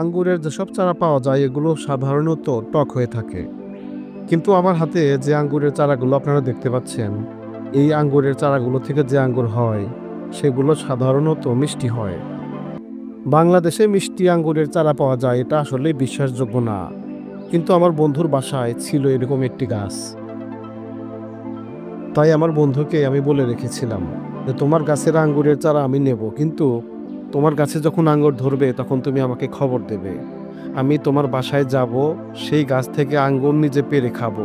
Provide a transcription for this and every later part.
আঙ্গুরের যেসব চারা পাওয়া যায়, এগুলো সাধারণত টক হয়ে থাকে। কিন্তু আমার হাতে যে আঙ্গুরের চারাগুলো আপনারা দেখতে পাচ্ছেন, এই আঙ্গুরের চারাগুলো থেকে যে আঙ্গুর হয়, সেগুলো সাধারণত মিষ্টি হয়। বাংলাদেশে মিষ্টি আঙ্গুরের চারা পাওয়া যায়, এটা আসলে বিশ্বাসযোগ্য না। কিন্তু আমার বন্ধুর বাসায় ছিল এরকম একটি গাছ। তাই আমার বন্ধুকে আমি বলে রেখেছিলাম যে, তোমার গাছের আঙ্গুরের চারা আমি নেব, কিন্তু তোমার গাছে যখন আঙ্গুর ধরবে, তখন তুমি আমাকে খবর দেবে। আমি তোমার বাসায় যাব, সেই গাছ থেকে আঙ্গুর নিজে পেরে খাব।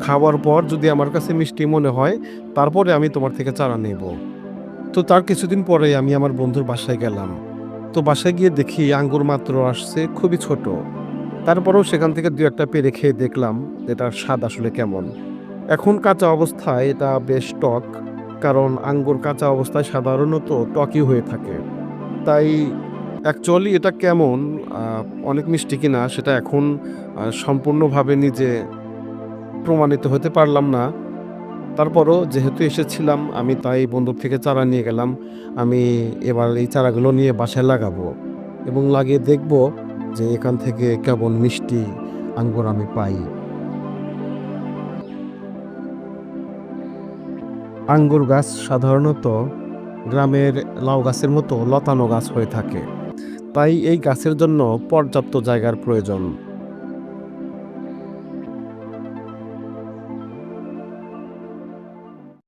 খাওয়ার পর যদি আমার কাছে মিষ্টি মনে হয়, তারপরে আমি তোমার থেকে চারা নেব। তো তার কিছুদিন পরে আমি আমার বন্ধুর বাসায় গেলাম। তো বাসায় গিয়ে দেখি আঙ্গুর মাত্র আসছে, খুবই ছোট। তারপরেও সেখান থেকে দু একটা পেরে খেয়ে দেখলাম এটার স্বাদ আসলে কেমন। এখন কাঁচা অবস্থায় এটা বেশ টক, কারণ আঙ্গুর কাঁচা অবস্থায় সাধারণত টকই হয়ে থাকে। তাই অ্যাকচুয়ালি এটা কেমন অনেক মিষ্টি কিনা সেটা এখন সম্পূর্ণভাবে নিজে প্রমাণিত হতে পারলাম না। তারপরও যেহেতু এসেছিলাম, আমি তাই বন্ধুর থেকে চারা নিয়ে গেলাম। আমি এবার এই চারাগুলো নিয়ে বাসায় লাগাবো এবং লাগিয়ে দেখব যে এখান থেকে কেমন মিষ্টি আঙ্গুর আমি পাই। আঙ্গুর গাছ সাধারণত গ্রামের লাউ গাছের মতো লতানো গাছ হয়ে থাকে। তাই এই গাছের জন্য পর্যাপ্ত জায়গার প্রয়োজন।